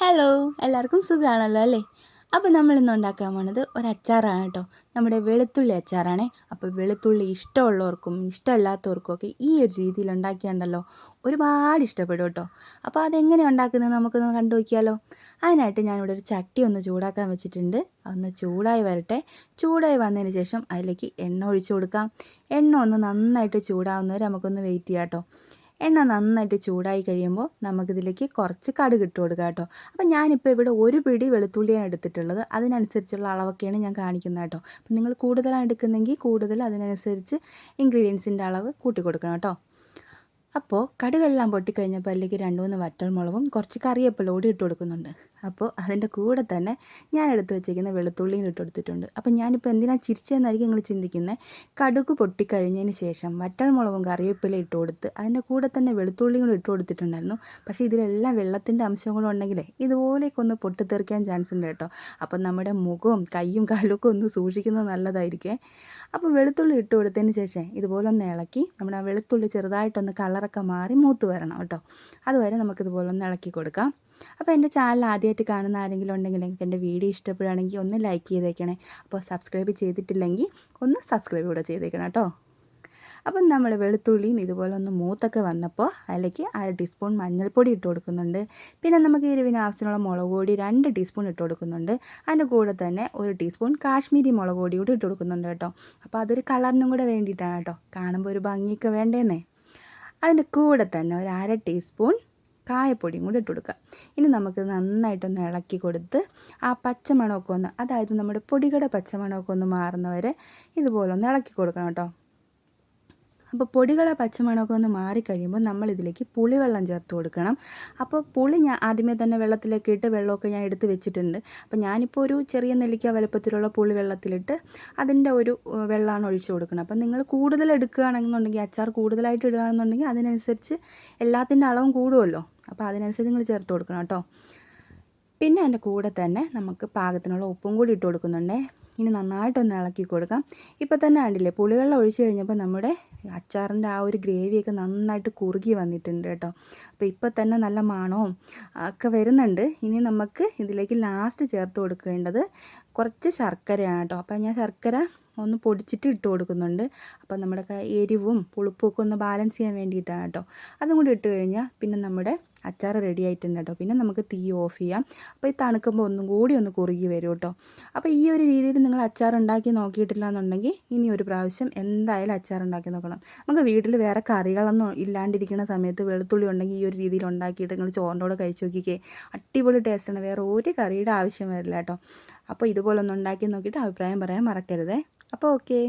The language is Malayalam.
ഹലോ എല്ലാവർക്കും സുഖമാണല്ലോ അല്ലേ? അപ്പോൾ നമ്മൾ ഇന്ന് ഉണ്ടാക്കാൻ പോണത് ഒരു അച്ചാറാണ് കേട്ടോ. നമ്മുടെ വെളുത്തുള്ളി അച്ചാറാണ്. അപ്പോൾ വെളുത്തുള്ളി ഇഷ്ടമുള്ളവർക്കും ഇഷ്ടമല്ലാത്തവർക്കും ഒക്കെ ഈ ഒരു രീതിയിൽ ഉണ്ടാക്കിയാണ്ടല്ലോ ഒരുപാട് ഇഷ്ടപ്പെടും കേട്ടോ. അപ്പോൾ അതെങ്ങനെ ഉണ്ടാക്കുന്നത് നമുക്കൊന്ന് കണ്ടു നോക്കിയാലോ. അതിനായിട്ട് ഞാനിവിടെ ഒരു ചട്ടി ഒന്ന് ചൂടാക്കാൻ വെച്ചിട്ടുണ്ട്. അതൊന്ന് ചൂടായി വരട്ടെ. ചൂടായി വന്നതിന് ശേഷം അതിലേക്ക് എണ്ണ ഒഴിച്ചു കൊടുക്കാം. എണ്ണ ഒന്ന് നന്നായിട്ട് ചൂടാവുന്നവരെ നമുക്കൊന്ന് വെയിറ്റ് ചെയ്യാം കേട്ടോ. എണ്ണ നന്നായിട്ട് ചൂടായി കഴിയുമ്പോൾ നമുക്കിതിലേക്ക് കുറച്ച് കടുക് ഇട്ട് കൊടുക്കുക കേട്ടോ. അപ്പോൾ ഞാനിപ്പോൾ ഇവിടെ ഒരു പിടി വെളുത്തുള്ളിയാണ് എടുത്തിട്ടുള്ളത്. അതിനനുസരിച്ചുള്ള അളവൊക്കെയാണ് ഞാൻ കാണിക്കുന്നത് കേട്ടോ. അപ്പം നിങ്ങൾ കൂടുതലാണ് എടുക്കുന്നതെങ്കിൽ കൂടുതൽ അതിനനുസരിച്ച് ഇൻഗ്രീഡിയൻസിന്റെ അളവ് കൂട്ടി കൊടുക്കണം കേട്ടോ. അപ്പോൾ കടുകെല്ലാം പൊട്ടിക്കഴിഞ്ഞപ്പോൾ അതിലേക്ക് രണ്ട് മൂന്ന് വറ്റൽമുളകും കുറച്ച് കറിവേപ്പില കൂടി ഇട്ട് കൊടുക്കുന്നുണ്ട്. അപ്പോൾ അതിന്റെ കൂടെ തന്നെ ഞാൻ എടുത്ത് വെച്ചേക്കുന്ന വെളുത്തുള്ളിയും ഇട്ട് കൊടുത്തിട്ടുണ്ട്. അപ്പോൾ ഞാനിപ്പോൾ എന്തിനാണ് ചിരിച്ചതെന്നായിരിക്കും നിങ്ങൾ ചിന്തിക്കുന്നത് കടുക് പൊട്ടിക്കഴിഞ്ഞതിന് ശേഷം വറ്റൽമുളകും കറിവേപ്പില ഇട്ട് കൊടുത്ത് അതിന്റെ കൂടെ തന്നെ വെളുത്തുള്ളിയും കൂടി ഇട്ട് കൊടുത്തിട്ടുണ്ടായിരുന്നു. പക്ഷേ ഇതിലെല്ലാം വെള്ളത്തിന്റെ അംശം കൂടെ ഉണ്ടെങ്കിലേ ഇതുപോലെയൊക്കെ ഒന്ന് പൊട്ടിത്തെറിക്കാൻ ചാൻസ് ഉണ്ട് കേട്ടോ. അപ്പം നമ്മുടെ മുഖവും കൈയും കാലുമൊക്കെ ഒന്ന് സൂക്ഷിക്കുന്നത് നല്ലതായിരിക്കേ. അപ്പോൾ വെളുത്തുള്ളി ഇട്ട് കൊടുത്തതിന് ശേഷം ഇതുപോലെ ഒന്ന് ഇളക്കി നമ്മുടെ ആ വെളുത്തുള്ളി ചെറുതായിട്ടൊന്ന് കളറൊക്കെ മാറി മൂത്ത് വരണം കേട്ടോ. അതുവരെ നമുക്കിതുപോലെ ഒന്ന് ഇളക്കി കൊടുക്കാം. അപ്പോൾ എന്റെ ചാനൽ ആദ്യമായിട്ട് കാണുന്ന ആരെങ്കിലും ഉണ്ടെങ്കിൽ എനിക്ക് എന്റെ വീഡിയോ ഇഷ്ടപ്പെടുകയാണെങ്കിൽ ഒന്ന് ലൈക്ക് ചെയ്തേക്കണേ. അപ്പോൾ സബ്സ്ക്രൈബ് ചെയ്തിട്ടില്ലെങ്കിൽ ഒന്ന് സബ്സ്ക്രൈബ് കൂടെ ചെയ്തേക്കണം കേട്ടോ. അപ്പം നമ്മൾ വെളുത്തുള്ളിയും ഇതുപോലെ ഒന്ന് മൂത്തൊക്കെ വന്നപ്പോൾ അതിലേക്ക് അര ടീസ്പൂൺ മഞ്ഞൾപ്പൊടി ഇട്ട് കൊടുക്കുന്നുണ്ട്. പിന്നെ നമുക്ക് എരിവിന് ആവശ്യമുള്ള മുളക് പൊടി രണ്ട് ടീസ്പൂൺ ഇട്ട് കൊടുക്കുന്നുണ്ട്. അതിന്റെ കൂടെ തന്നെ ഒരു ടീസ്പൂൺ കാശ്മീരി മുളക് പൊടി കൂടി ഇട്ട് കൊടുക്കുന്നുണ്ട് കേട്ടോ. അപ്പോൾ അതൊരു കളറിനും കൂടെ വേണ്ടിയിട്ടാണ് കേട്ടോ. കാണുമ്പോൾ ഒരു ഭംഗിയൊക്കെ വേണ്ടേന്നേ. അതിന്റെ കൂടെ തന്നെ ഒരു അര ടീസ്പൂൺ കായപ്പൊടിയും കൂടി ഇട്ട് കൊടുക്കുക. ഇനി നമുക്ക് നന്നായിട്ടൊന്ന് ഇളക്കി കൊടുത്ത് ആ പച്ചമണമൊക്കെ ഒന്ന് അതായത് നമ്മുടെ പൊടികട പച്ചമണമൊക്കെ ഒന്ന് മാറുന്നവരെ ഇതുപോലെ ഒന്ന് ഇളക്കി കൊടുക്കണം കേട്ടോ. അപ്പോൾ പൊടികളെ പച്ചമണമൊക്കെ ഒന്ന് മാറിക്കഴിയുമ്പോൾ നമ്മൾ ഇതിലേക്ക് പുളിവെള്ളം ചേർത്ത് കൊടുക്കണം. അപ്പോൾ പുളി ഞാൻ ആദ്യമേ തന്നെ വെള്ളത്തിലേക്ക് ഇട്ട് വെള്ളമൊക്കെ ഞാൻ എടുത്ത് വെച്ചിട്ടുണ്ട്. അപ്പോൾ ഞാനിപ്പോൾ ഒരു ചെറിയ നെല്ലിക്ക വലുപ്പത്തിലുള്ള പുളി വെള്ളത്തിലിട്ട് അതിന്റെ ഒരു വെള്ളമാണ് ഒഴിച്ചു കൊടുക്കണം അപ്പോൾ നിങ്ങൾ കൂടുതൽ എടുക്കുകയാണെന്നുണ്ടെങ്കിൽ അച്ചാർ കൂടുതലായിട്ട് ഇടുകയാണെന്നുണ്ടെങ്കിൽ അതിനനുസരിച്ച് എല്ലാത്തിന്റെ അളവും കൂടുമല്ലോ. അപ്പോൾ അതിനനുസരിച്ച് നിങ്ങൾ ചേർത്ത് കൊടുക്കണം കേട്ടോ. പിന്നെ അതിന്റെ കൂടെ തന്നെ നമുക്ക് പാകത്തിനുള്ള ഉപ്പും കൂടി ഇട്ട് കൊടുക്കുന്നുണ്ട്. ഇനി നന്നായിട്ടൊന്ന് ഇളക്കി കൊടുക്കാം. ഇപ്പോൾ തന്നെ കണ്ടില്ലേ പുളിവെള്ളം ഒഴിച്ചു കഴിഞ്ഞപ്പോൾ നമ്മുടെ അച്ചാറിന്റെ ആ ഒരു ഗ്രേവിയൊക്കെ നന്നായിട്ട് കുറുകി വന്നിട്ടുണ്ട് കേട്ടോ. അപ്പോൾ ഇപ്പോൾ തന്നെ നല്ല മണവും ഒക്കെ വരുന്നുണ്ട്. ഇനി നമുക്ക് ഇതിലേക്ക് ലാസ്റ്റ് ചേർത്ത് കൊടുക്കേണ്ടത് കുറച്ച് ശർക്കരയാണ് കേട്ടോ. അപ്പോൾ ഞാൻ ശർക്കര ഒന്ന് പൊടിച്ചിട്ട് ഇട്ട് കൊടുക്കുന്നുണ്ട്. അപ്പോൾ നമ്മുടെ എരിവും പുളിപ്പും ഒക്കെ ഒന്ന് ബാലൻസ് ചെയ്യാൻ വേണ്ടിയിട്ടാണ് കേട്ടോ. അതും കൂടി ഇട്ട് കഴിഞ്ഞാൽ പിന്നെ നമ്മുടെ അച്ചാർ റെഡി ആയിട്ടുണ്ട് കേട്ടോ പിന്നെ നമുക്ക് തീ ഓഫ് ചെയ്യാം. അപ്പോൾ ഈ തണുക്കുമ്പോൾ ഒന്നും കൂടി ഒന്ന് കുറുകി വരും കേട്ടോ അപ്പോൾ ഈ ഒരു രീതിയിൽ നിങ്ങൾ അച്ചാർ ഉണ്ടാക്കി നോക്കിയിട്ടില്ല എന്നുണ്ടെങ്കിൽ ഇനി ഒരു പ്രാവശ്യം എന്തായാലും അച്ചാർ ഉണ്ടാക്കി നോക്കണം. നമുക്ക് വീട്ടിൽ വേറെ കറികളൊന്നും ഇല്ലാണ്ടിരിക്കുന്ന സമയത്ത് വെളുത്തുള്ളി ഉണ്ടെങ്കിൽ ഈ ഒരു രീതിയിൽ ഉണ്ടാക്കിയിട്ട് നിങ്ങൾ ചോറിന്റെ കഴിച്ച് നോക്കിക്കേ. അടിപൊളി ടേസ്റ്റാണ് വേറെ ഒരു കറിയുടെ ആവശ്യം വരില്ല കേട്ടോ അപ്പോൾ ഇതുപോലെ ഒന്ന് ഉണ്ടാക്കി നോക്കിയിട്ട് അഭിപ്രായം പറയാൻ മറക്കരുതേ. അപ്പോൾ ഓക്കേ